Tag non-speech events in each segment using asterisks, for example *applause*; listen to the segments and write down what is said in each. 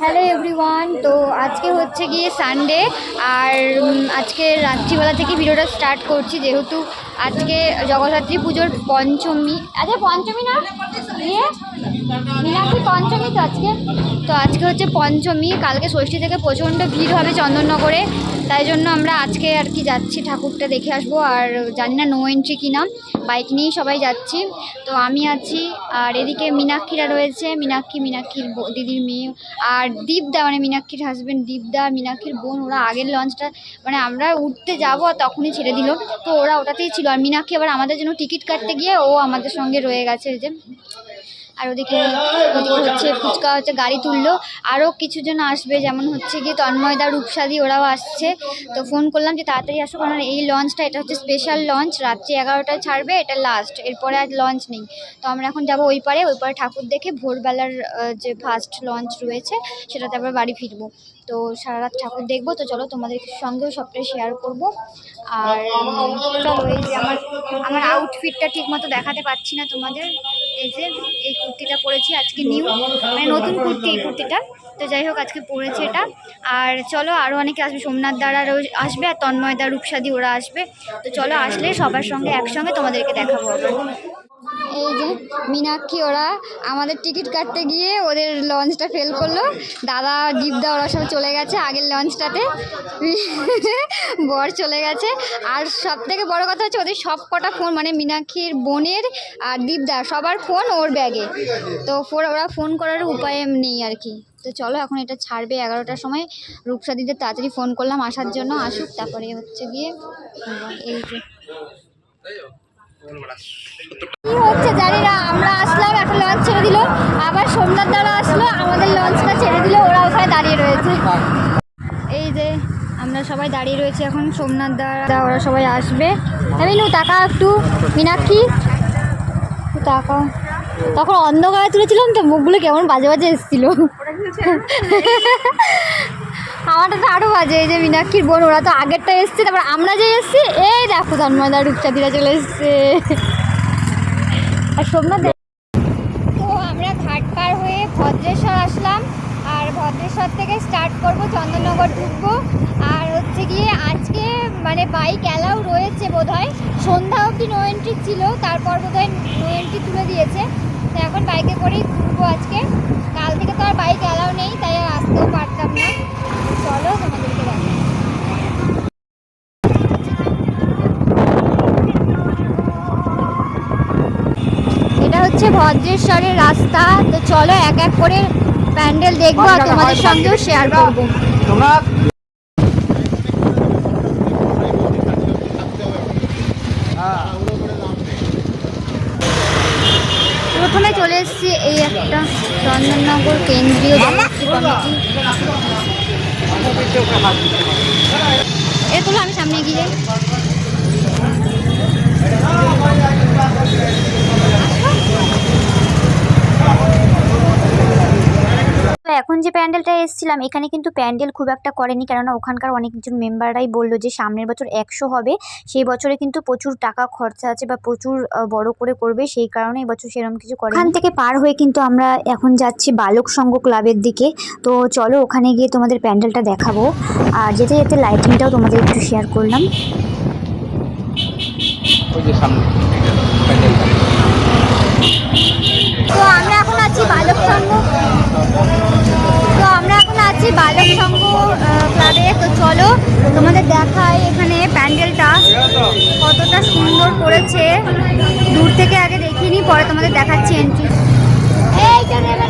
Hello everyone তো আজকে হচ্ছে গিয়ে সানডে আর আজকে রাত্রিবেলা থেকে ভিডিওটা স্টার্ট করছি যেহেতু আজকে জগদ্ধাত্রী পুজোর পঞ্চমী আচ্ছা পঞ্চমী না? ইয়ে? মীনাক্ষী পঞ্চমী তো আজকে। তো আজকে হচ্ছে পঞ্চমী, কালকে ষষ্ঠী থেকে প্রচণ্ড ভিড় হবে চন্দননগরে। তাই জন্য আমরা আজকে আর কি যাচ্ছি, ঠাকুরটা দেখে আসব। আর জানি না নো এন্ট্রি কিনা। বাইক নিয়েই সবাই যাচ্ছি। তো আমি আছি, আর এদিকে মীনাক্ষীরা রয়েছে। মীনাক্ষী, মীনাক্ষীর দিদির মেয়ে। আর দীপদা মানে মীনাক্ষীর হাজবেন্ড দীপদা, মীনাক্ষীর বোন, ওরা আগের লঞ্চটা মানে আমরা উঠতে যাব, আর তখনই ছেড়ে দিল। তো ওরা ওটাতেই ছিল। আর মীনাক্ষী আবার আমাদের জন্য টিকিট কাটতে গিয়ে ও আমাদের সঙ্গে রয়ে গেছে। যে আর ওদিকে হচ্ছে ফুচকা হচ্ছে গাড়ি তুললো। আরও কিছু কিছুজন আসবে, যেমন হচ্ছে গিয়ে তন্ময়দা রূপসাদি, ওরাও আসছে। তো ফোন করলাম যে তাড়াতাড়ি আসো, কারণ এই লঞ্চটা এটা হচ্ছে স্পেশাল লঞ্চ রাত্রি এগারোটায় ছাড়বে, এটা লাস্ট এরপরে আর লঞ্চ নেই। তো আমরা এখন যাব ওই পারে ওই পারে ঠাকুর দেখে ভোরবেলার যে ফার্স্ট লঞ্চ রয়েছে, সেটাতে আবার বাড়ি ফিরবো। তো সারা রাত ঠাকুর দেখব। তো চলো তোমাদের সঙ্গেও সবটাই শেয়ার করব। আর চলো, এই যে আমার আমার আউটফিটটা ঠিক মতো দেখাতে পাচ্ছি না তোমাদের। এই যে, এই কুর্তিটা পরেছি, আজকে নিউ মানে নতুন কুর্তি এই কুর্তিটা। তো যাই হোক, আজকে পরেছি এটা। আর চলো আরও অনেকে আসবে, সোমনাথ দ্বারা আসবে আর তন্ময় দা, রূপসাদি ওরা আসবে। তো চলো, আসলে সবার সঙ্গে একসঙ্গে তোমাদেরকে দেখাবো। এই যে মীনাক্ষী ওরা আমাদের টিকিট কাটতে গিয়ে ওদের লঞ্চটা ফেল করল। দাদা দীপদা ওরা সব চলে গেছে আগের লঞ্চটাতে। *laughs* বর চলে গেছে। আর সব থেকে বড় কথা হচ্ছে ওদের সব কটা ফোন মানে মীনাক্ষীর বোনের আর দীপদা সবার ফোন ওর ব্যাগে। তো ওরা ফোন করার উপায় নেই আর কি। তো চলো এখন এটা ছাড়বে এগারোটার সময়। রূপসাদিদের তাড়াতাড়ি ফোন করলাম, আসার জন্য আসুক। তারপরে হচ্ছে গিয়ে এই যে কি হচ্ছে জানি না আমরা আসলাম একটা লঞ্চ ছেড়ে দিল। আবার সোমনাথ দ্বারা আসলো, আমাদের লঞ্চটা ছেড়ে দিল, ওরা ওখানে দাঁড়িয়ে রয়েছে। এই যে, আমরা সবাই দাঁড়িয়ে রয়েছি এখন, সোমনাথ দ্বারা ওরা সবাই আসবে। নু টাকা একটু, মীনাক্ষী। টাকা তখন অন্ধকারে তুলেছিলাম তো, মুখগুলো কেমন বাজে বাজে এসেছিল। আমারটা তো আরও বাজে, এই যে মীনাক্ষীর বোন, ওরা তো আগেরটা এসছে, তারপর আমরা যে এসছি, এই দেখো তন্ময়দা রূপচাঁদিরা চলে এসছে। আর সোমনাথ তো আমরা ঘাট পার হয়ে ভদ্রেশ্বর আসলাম, আর ভদ্রেশ্বর থেকে স্টার্ট করব, চন্দননগর ঢুকবো। আর হচ্ছে গিয়ে আজকে মানে বাইক অ্যালাউ রয়েছে বোধহয়। সন্ধ্যা অবধি নো এন্ট্রি ছিল, তারপর বোধহয় নো এন্ট্রি তুলে দিয়েছে। তো এখন বাইকে করেই ঘুরবো আজকে। কাল থেকে তো আর বাইক অ্যালাউ নেই, তাই আসতেও পারতাম না। চলো তোমাদেরকে এটা হচ্ছে ভদ্রেশ্বরের রাস্তা। তো চলো এক এক করে প্যান্ডেল দেখব আর তোমাদের সঙ্গেও শেয়ার করব। তোমরা প্রথমে চলে এসেছি এই একটা চন্দননগর কেন্দ্রীয় জনশ্রী কমিটি এরপর আমি সামনে গিয়ে যাই। তো এখন যে প্যান্ডেলটা এসেছিলাম এখানে কিন্তু প্যান্ডেল খুব একটা করেনি। কেননা ওখানকার অনেকজন মেম্বাররাই বলল যে সামনের বছর একশো হবে। সেই বছরে কিন্তু প্রচুর টাকা খরচা আছে বা প্রচুর বড় করে করবে। সেই কারণে এবছর সেরকম কিছু করে ওখান থেকে পার হয়ে কিন্তু আমরা এখন যাচ্ছি বালক সংঘ ক্লাবের দিকে। তো চলো ওখানে গিয়ে তোমাদের প্যান্ডেলটা দেখাবো। আর যেতে যেতে লাইটিংটাও তোমাদের একটু শেয়ার করলাম। ওই যে সামনে প্যান্ডেলটা। তো আমরা এখন আছি বালক সংঘ। তো আমরা এখন আছি বালক সংঘ ক্লাবে তো চলো, তোমাদের দেখাই এখানে প্যান্ডেলটা। কতটা সুন্দর করেছে। দূর থেকে আগে দেখিনি, পরে তোমাদের দেখাচ্ছি এন্ট্রি এইটা নেবে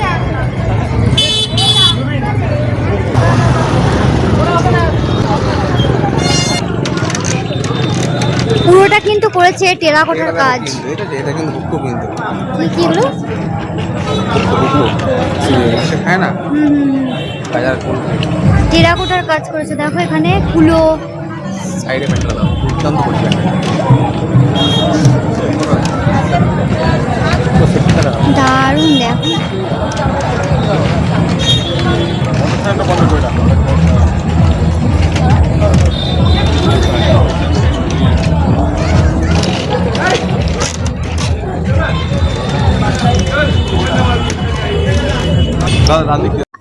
পুরোটা কিন্তু করেছে টেরাকোটার কাজ। কিন্তু এটা এটা কিন্তু হুক্কো কি কি না? কোন টেরাকোটার কাজ করেছে। দেখো এখানে কুলো। সাইডে প্যান্ডেল দাও। দুর্দান্ত করছে। দারুণ দেখো।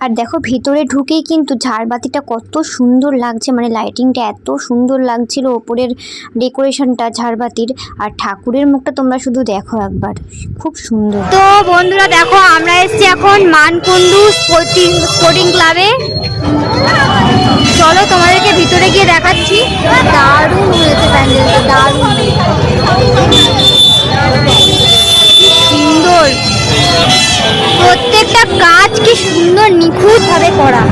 আর দেখো ভিতরে ঢুকেই কিন্তু ঝাড়বাতিটা কত সুন্দর লাগছে মানে লাইটিংটা এত সুন্দর লাগছিল ওপরের ডেকোরেশনটা ঝাড়বাতির। আর ঠাকুরের মুখটা তোমরা শুধু দেখো একবার খুব সুন্দর। তো বন্ধুরা দেখো আমরা এসেছি এখন মানকুণ্ডু স্পোর্টিং স্পোর্টিং ক্লাবে চলো তোমাদেরকে ভিতরে গিয়ে দেখাচ্ছি। দারুণ হয়েছে প্যান্ডেলটা দারুণ। প্রত্যেকটা কাজ কি সুন্দর নিখুঁত ভাবে করা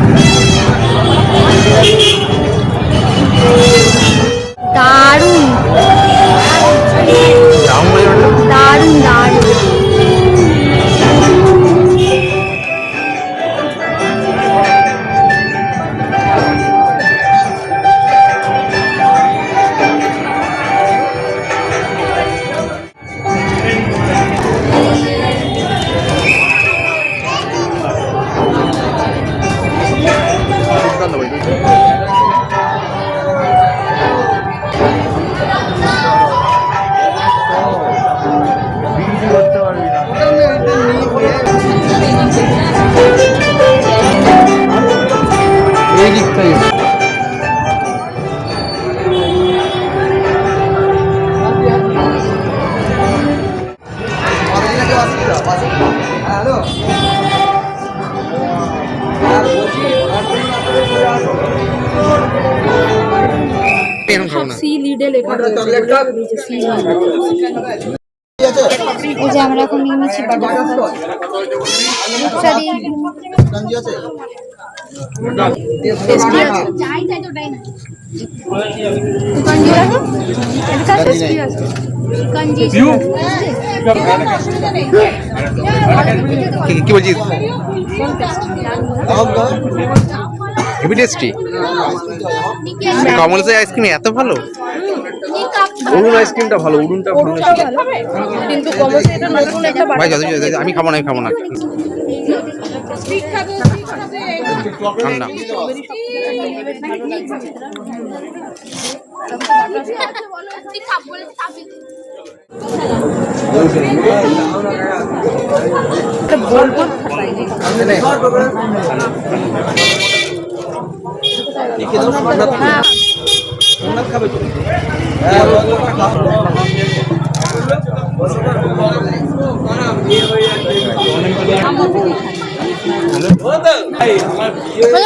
দারুণ। দারুণ দারুণ। আমরা এখন নিয়ে রূপসারি টেস্টি আছে? টেস্টি আছে। কি কি বলছিস? হেভি টেস্টি কমলসের আইসক্রিম এত ভালো? অরুণ আইসক্রিমটা ভালো অরুণটা ভালো। কিন্তু এটা নতুন একটা ভাই আমি খাব না আমি খাব না। ঠান্ডা।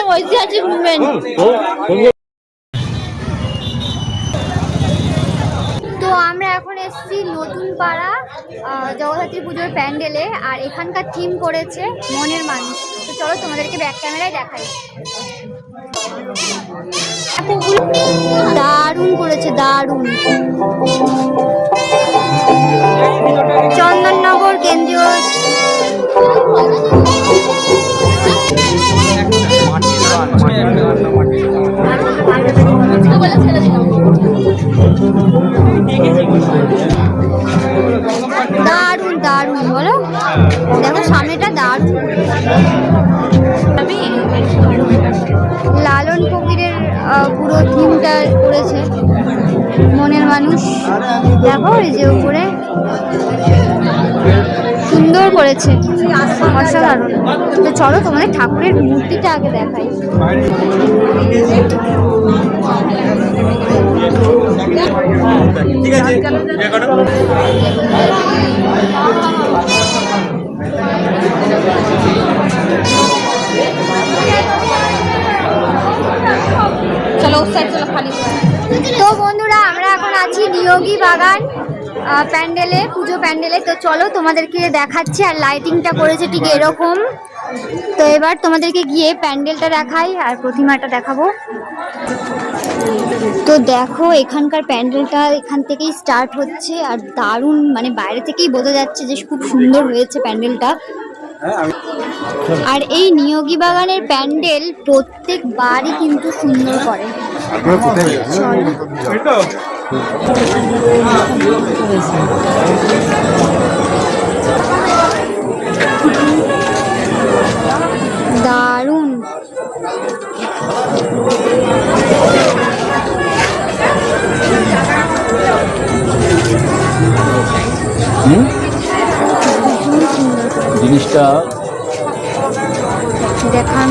ঐতিহাসিক মুভমেন্ট তো আমরা এখন এসেছি নতুন পাড়া জগদ্ধাত্রী পুজোর প্যান্ডেলে আর এখানকার থিম করেছে মনের মানুষ। তো চলো তোমাদেরকে ব্যাক ক্যামেরায় দেখাই। দারুণ করেছে দারুণ। চন্দননগর কেন্দ্রীয় দেখো এই যে উপরে। সুন্দর করেছে। অসাধারণ। তো চলো তোমাদের ঠাকুরের মূর্তিটা আগে দেখাই। চলো চলো খালি তো এখন নিয়োগী বাগান আহ, প্যান্ডেলে পুজো প্যান্ডেলে। তো চলো তোমাদেরকে দেখাচ্ছি আর লাইটিংটা করেছে ঠিক এরকম। তো এবার তোমাদেরকে গিয়ে প্যান্ডেলটা দেখাই আর প্রতিমাটা দেখাবো। তো দেখো এখানকার প্যান্ডেলটা এখান থেকেই স্টার্ট হচ্ছে আর দারুণ মানে বাইরে থেকেই বোঝা যাচ্ছে যে খুব সুন্দর হয়েছে প্যান্ডেলটা। আর এই নিয়োগী বাগানের প্যান্ডেল প্রত্যেকবারই কিন্তু সুন্দর করে। দারুণ। জিনিসটা দেখার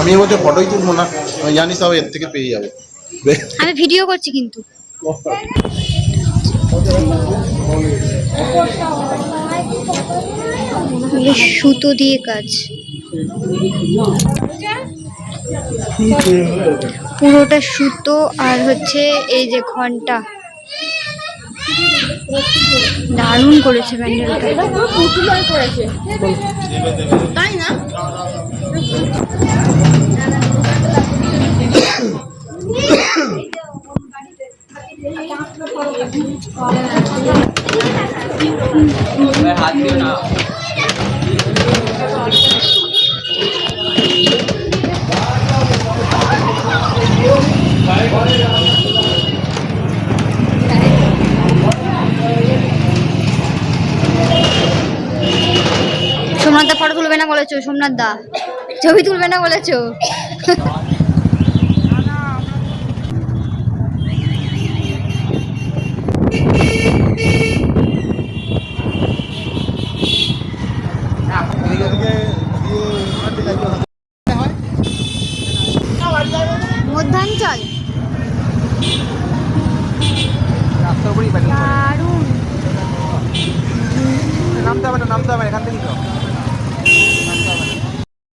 আমি এবছর ফটোই তুলবো না। আমি জানি সব এর থেকে পেয়ে যাবে। আমি ভিডিও করছি কিন্তু। সুতো দিয়ে কাজ। পুরোটা সুতো আর হচ্ছে এই যে ঘণ্টা। দারুণ করেছে প্যান্ডেলটা পুতুলই করেছে তাই না। বলেছ সোমনাথ দা? ছবি তুলবে না বলেছ মধ্যাঞ্চল দারুণ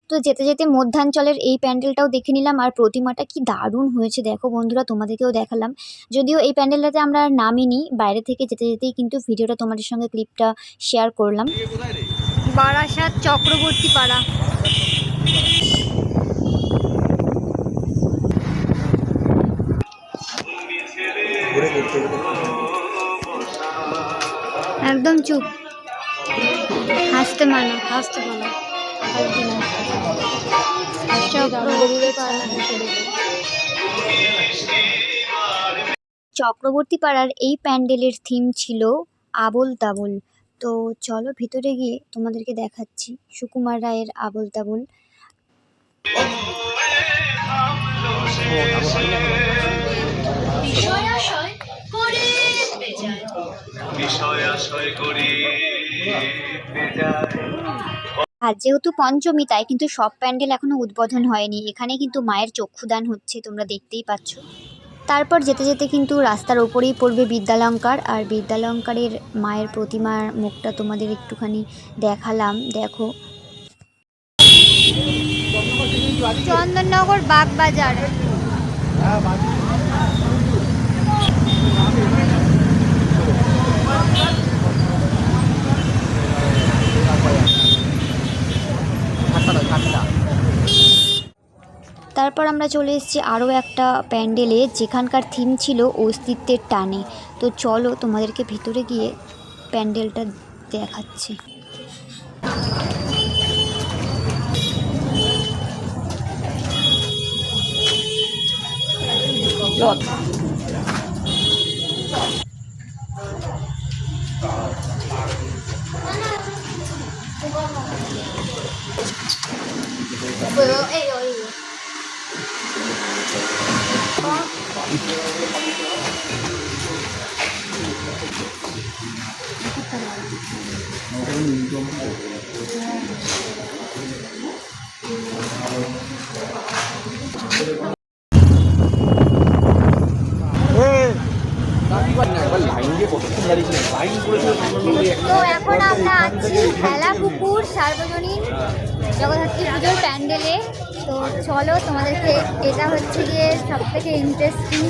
তো যেতে যেতে মধ্যাঞ্চলের এই প্যান্ডেলটাও দেখে নিলাম আর প্রতিমাটা কি দারুণ হয়েছে। দেখো বন্ধুরা, তোমাদেরকেও দেখালাম। যদিও এই প্যান্ডেলটাতে আমরা নামিনি, বাইরে থেকে যেতে যেতেই কিন্তু ভিডিওটা তোমাদের সঙ্গে ক্লিপটা শেয়ার করলাম। বারাসাত চক্রবর্তী পাড়া। একদম চুপ। হাসতে মানা হাসতে মানা। চক্রবর্তী পাড়ার এই প্যান্ডেলের থিম ছিল আবোল তাবোল তো চলো ভিতরে গিয়ে তোমাদেরকে দেখাচ্ছি সুকুমার রায়ের আবল তাবল বিষয় আবোল তাবোল আর যেহেতু পঞ্চমী, তাই কিন্তু সব প্যান্ডেল এখনও উদ্বোধন হয়নি। এখানে কিন্তু মায়ের চক্ষুদান হচ্ছে, তোমরা দেখতেই পাচ্ছ। তারপর যেতে যেতে কিন্তু রাস্তার ওপরেই পড়বে বিদ্যালঙ্কার। আর বিদ্যালঙ্কারের মায়ের প্রতিমার মুখটা তোমাদের একটুখানি দেখালাম। দেখো। চন্দননগর বাগবাজার। তারপর আমরা চলে এসেছি আরও একটা প্যান্ডেলে যেখানকার থিম ছিল অস্তিত্বের টানে তো চলো তোমাদেরকে ভিতরে গিয়ে প্যান্ডেলটা দেখাচ্ছি Puedo, hey. Oh, তো এখন আমরা আছি খেলা পুকুর সার্বজনীন জগদ্ধাত্রী পুজোর প্যান্ডেলে। তো চলো তোমাদেরকে এটা হচ্ছে গিয়ে সব থেকে ইন্টারেস্টিং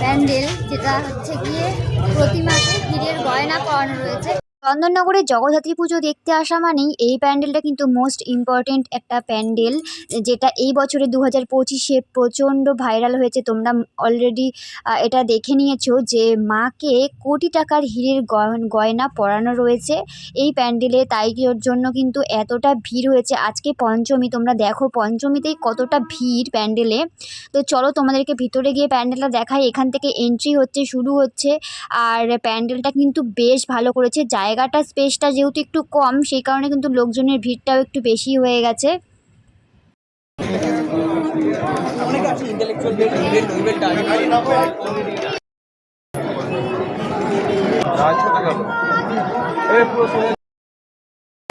প্যান্ডেল, যেটা হচ্ছে গিয়ে প্রতিমাকে হীরের গয়না পরানো রয়েছে। চন্দননগরে জগদ্ধাত্রী পুজো দেখতে আসা মানেই এই প্যান্ডেলটা কিন্তু মোস্ট ইম্পর্টেন্ট একটা প্যান্ডেল, যেটা এই বছরে দু হাজার পঁচিশে প্রচণ্ড ভাইরাল হয়েছে। তোমরা অলরেডি এটা দেখে নিয়েছো যে মাকে কোটি টাকার হীরের গয়ন- পরানো রয়েছে এই প্যান্ডেলে। তাই জন্য কিন্তু এতটা ভিড় হয়েছে। আজকে পঞ্চমী, তোমরা দেখো পঞ্চমীতেই কতটা ভিড় প্যান্ডেলে। তো চলো তোমাদেরকে ভিতরে গিয়ে প্যান্ডেলটা দেখাই। এখান থেকে এন্ট্রি হচ্ছে, শুরু হচ্ছে। আর প্যান্ডেলটা কিন্তু বেশ ভালো করেছে। জায়গাটা স্পেসটা যেহেতু একটু কম সেই কারণে কিন্তু লোকজনের ভিড়টাও একটু বেশি হয়ে গেছে।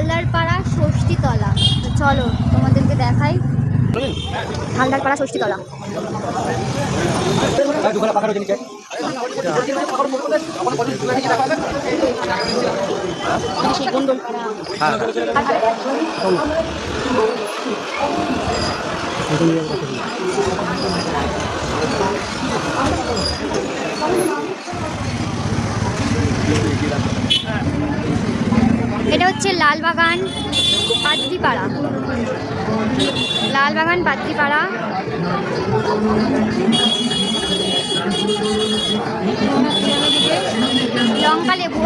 হালদার পাড়া ষষ্ঠীতলা। চলো তোমাদেরকে দেখাই। হালদার পাড়া ষষ্ঠীতলা এটা হচ্ছে লালবাগান পাত্রিপাড়া লালবাগান পাত্রিপাড়া লঙ্কা লেবু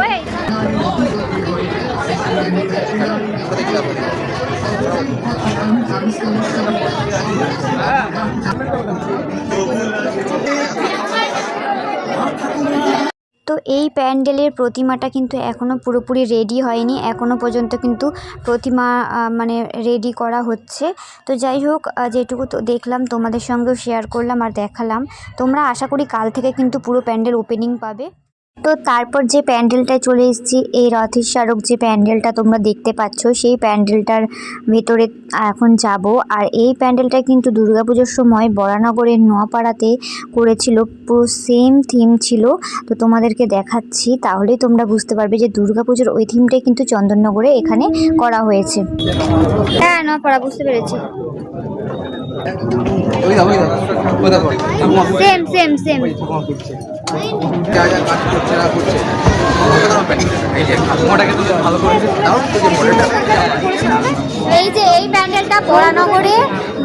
তো এই প্যান্ডেলের প্রতিমাটা কিন্তু এখনও পুরোপুরি রেডি হয়নি। এখনও পর্যন্ত কিন্তু প্রতিমা মানে রেডি করা হচ্ছে। তো যাই হোক যেটুকু তো দেখলাম, তোমাদের সঙ্গেও শেয়ার করলাম আর দেখালাম। তোমরা আশা করি কাল থেকে কিন্তু পুরো প্যান্ডেল ওপেনিং পাবে। তো তারপর যে প্যান্ডেলটায় চলে এসেছি এই রথের স্মারক যে প্যান্ডেলটা তোমরা দেখতে পাচ্ছ সেই প্যান্ডেলটার ভেতরে এখন যাব। আর এই প্যান্ডেলটা কিন্তু দুর্গাপুজোর সময় বরানগরের নোয়াপাড়াতে করেছিল পুরো সেম থিম ছিল। তো তোমাদেরকে দেখাচ্ছি তাহলেই তোমরা বুঝতে পারবে যে দুর্গাপুজোর ওই থিমটাই কিন্তু চন্দননগরে এখানে করা হয়েছে। হ্যাঁ নোয়াপাড়া বুঝতে পেরেছি। সেম সেম সেম এই যে এই প্যান্ডেলটা বরানগরে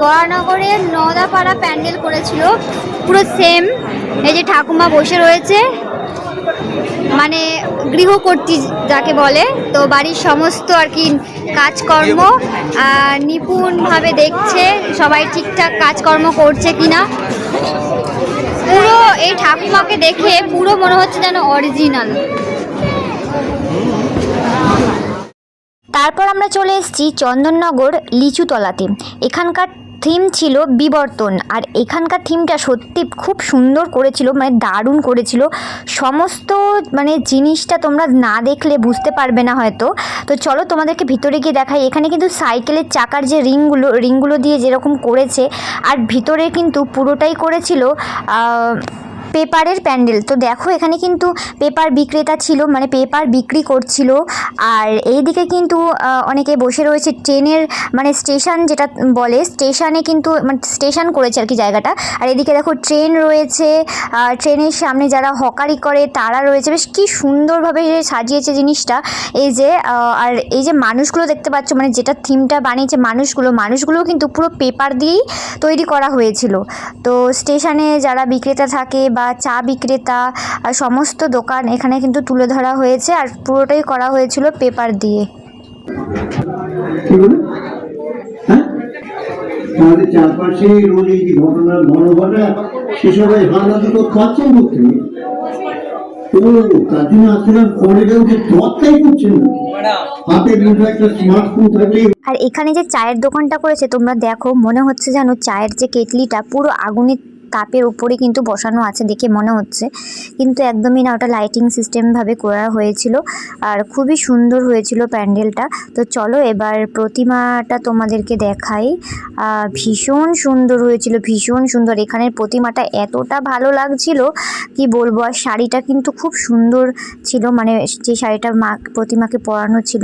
বরানগরে নদাপাড়া প্যান্ডেল করেছিল। পুরো সেম এই যে ঠাকুমা বসে রয়েছে। মানে গৃহকর্ত্রী যাকে বলে, তো বাড়ির সমস্ত আর কি কাজকর্ম নিপুণভাবে দেখছে, সবাই ঠিকঠাক কাজকর্ম করছে কিনা। পুরো এই ঠাকুমাকে দেখে পুরো মনে হচ্ছে যেন অরিজিনাল তারপর আমরা চলে এসেছি চন্দননগর লিচুতলাতে। এখানকার থিম ছিল বিবর্তন। আর এখানকার থিমটা সত্যি খুব সুন্দর করেছিল মানে দারুণ করেছিল। সমস্ত মানে জিনিসটা তোমরা না দেখলে বুঝতে পারবে না হয়তো। তো চলো তোমাদেরকে ভিতরে গিয়ে দেখাই। এখানে কিন্তু সাইকেলের চাকার যে রিংগুলো রিংগুলো দিয়ে যেরকম করেছে, আর ভিতরে কিন্তু পুরোটাই করেছিল পেপারের প্যান্ডেল। তো দেখো, এখানে কিন্তু পেপার বিক্রেতা ছিল মানে পেপার বিক্রি করছিল। আর এইদিকে কিন্তু অনেকে বসে রয়েছে। ট্রেনের মানে স্টেশন যেটা বলে, স্টেশনে কিন্তু মানে স্টেশন করেছে আর কি জায়গাটা। আর এদিকে দেখো, ট্রেন রয়েছে। ট্রেনের সামনে যারা হকারি করে, তারা রয়েছে। বেশ কি সুন্দরভাবে সাজিয়েছে জিনিসটা। এই যে আর এই যে মানুষগুলো দেখতে পাচ্ছ মানে যেটা থিমটা বানিয়েছে মানুষগুলো, মানুষগুলোও কিন্তু পুরো পেপার দিয়েই তৈরি করা হয়েছিল। তো স্টেশনে যারা বিক্রেতা থাকে বা চা বিক্রেতা সমস্ত দোকান এখানে কিন্তু তুলে ধরা হয়েছে আর পুরোটাই করা হয়েছিল পেপার দিয়ে। হ্যাঁ? আমাদের চারপাশে রোজ এই যে ঘটনা ঘনঘটা সেসব এই হানা খাচ্ছেন করতে ও তার জন্য আসছিলাম কলেজে উঠে দরটাই করছেন না। হাতে দুটো একটা স্মার্টফোন থাকলেই আর এখানে যে চায়ের দোকানটা করেছে তোমরা দেখো মনে হচ্ছে যেন চায়ের যে কেটলিটা পুরো আগুনের তাপের উপরে কিন্তু বসানো আছে দেখে মনে হচ্ছে। কিন্তু একদমই না, ওটা লাইটিং সিস্টেমভাবে করা হয়েছিল। আর খুবই সুন্দর হয়েছিল প্যান্ডেলটা। তো চলো এবার প্রতিমাটা তোমাদেরকে দেখাই। ভীষণ সুন্দর হয়েছিল, ভীষণ সুন্দর। এখানের প্রতিমাটা এতটা ভালো লাগছিল, কি বলব? আর শাড়িটা কিন্তু খুব সুন্দর ছিল মানে যে শাড়িটা মা, প্রতিমাকে পরানো ছিল।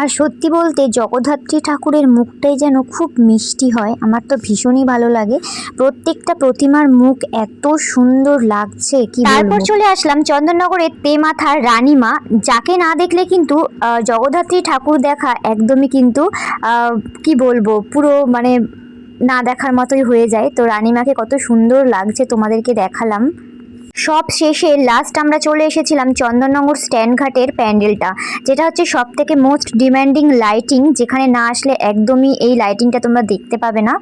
আর সত্যি বলতে জগদ্ধাত্রী ঠাকুরের মুখটাই যেন খুব মিষ্টি হয়, আমার তো ভীষণই ভালো লাগে। প্রত্যেকটা প্রতিমার মুখ এত সুন্দর লাগছে, কি তারপর চলে আসলাম চন্দননগরের তেমাথার রানীমা, যাকে না দেখলে কিন্তু জগদ্ধাত্রী ঠাকুর দেখা একদমই কিন্তু কি বলব, পুরো মানে না দেখার মতোই হয়ে যায়। তো রানীমাকে কত সুন্দর লাগছে তোমাদেরকে দেখালাম। সব শেষে লাস্ট আমরা চলে এসেছিলাম চন্দননগর স্ট্যান্ড ঘাটের প্যান্ডেলটা, যেটা হচ্ছে সব থেকে মোস্ট ডিম্যান্ডিং লাইটিং যেখানে না আসলে একদমই এই লাইটিংটা তোমরা দেখতে পাবে না।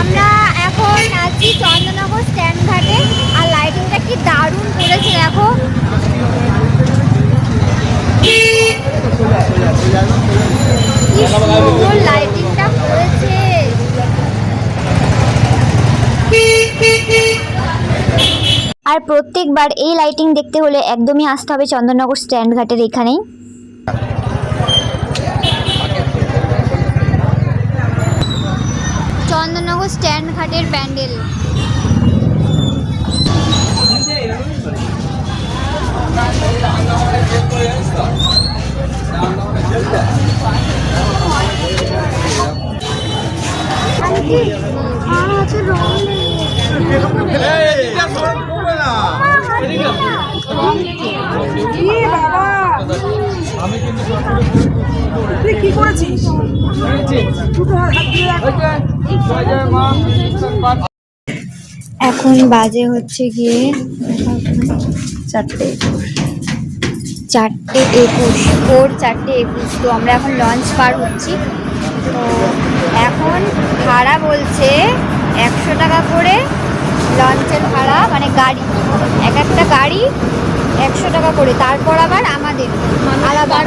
আমরা এখন আছি চন্দননগর স্ট্যান্ড ঘাটে, আর লাইটিংটা কি দারুণ করেছে দেখো। লাইটিংটা করেছে। আর প্রত্যেকবার এই লাইটিং দেখতে হলে একদমই আসতে হবে চন্দননগর স্ট্যান্ড ঘাটের এখানেই। চন্দননগর স্ট্যান্ড ঘাটের প্যান্ডেল তুই কি করেছিস এখন বাজে হচ্ছে গিয়ে চারটে চারটে একুশ ভোর চারটে একুশ। তো আমরা এখন লঞ্চ পার হচ্ছি। তো এখন ভাড়া বলছে একশো টাকা করে লঞ্চের ভাড়া মানে গাড়ি। এক একটা গাড়ি একশো টাকা করে। তারপর আবার আমাদের আলাদা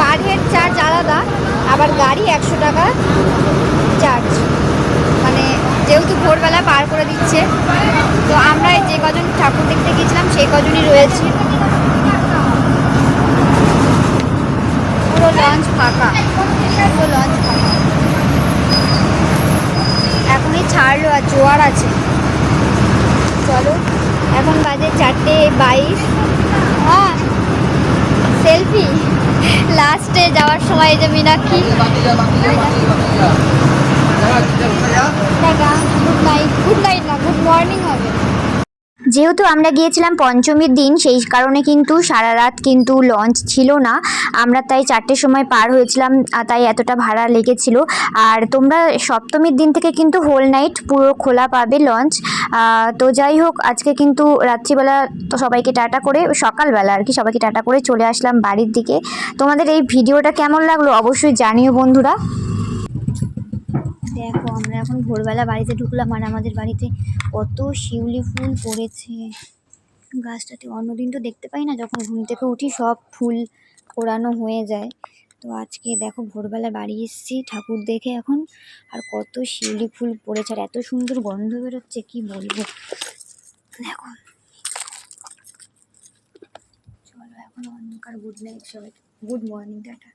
পার হেড চার্জ আলাদা আবার গাড়ি একশো টাকা চার্জ যেহেতু ভোরবেলা পার করে দিচ্ছে, তো আমরা যে কজন ঠাকুর দেখতে গিয়েছিলাম, সেই কজনই রয়েছি। পুরো লঞ্চ ফাঁকা, পুরো লঞ্চ ফাঁকা। এখনই ছাড়লো আর জোয়ার আছে। চলো, এখন বাজে চারটে বাইশ। হ্যাঁ সেলফি। লাস্টে যাওয়ার সময় যে মীনাক্ষী। যেহেতু আমরা গিয়েছিলাম পঞ্চমীর দিন, সেই কারণে কিন্তু সারা রাত কিন্তু লঞ্চ ছিল না। আমরা তাই চারটের সময় পার হয়েছিলাম তাই এতটা ভাড়া লেগেছিল। আর তোমরা সপ্তমীর দিন থেকে কিন্তু হোল নাইট পুরো খোলা পাবে লঞ্চ তো যাই হোক, আজকে কিন্তু রাত্রিবেলা তো সবাইকে টাটা করে, সকালবেলা আর কি সবাইকে টাটা করে চলে আসলাম বাড়ির দিকে। তোমাদের এই ভিডিওটা কেমন লাগল অবশ্যই জানিও বন্ধুরা। দেখো, আমরা এখন ভোরবেলা বাড়িতে ঢুকলাম আর আমাদের বাড়িতে কত শিউলি ফুল পড়েছে। গাছটাতে অন্যদিন তো দেখতে পাই না, যখন ঘুম থেকে উঠি সব ফুল পোড়ানো হয়ে যায়। তো আজকে দেখো, ভোরবেলা বাড়ি এসেছি ঠাকুর দেখে এখন, আর কত শিউলি ফুল পড়েছে আর এত সুন্দর গন্ধ বেরোচ্ছে, কি বলব? দেখো। চলো, এখন অন্ধকার গুড নাইট সবাই গুড মর্নিং টাটা।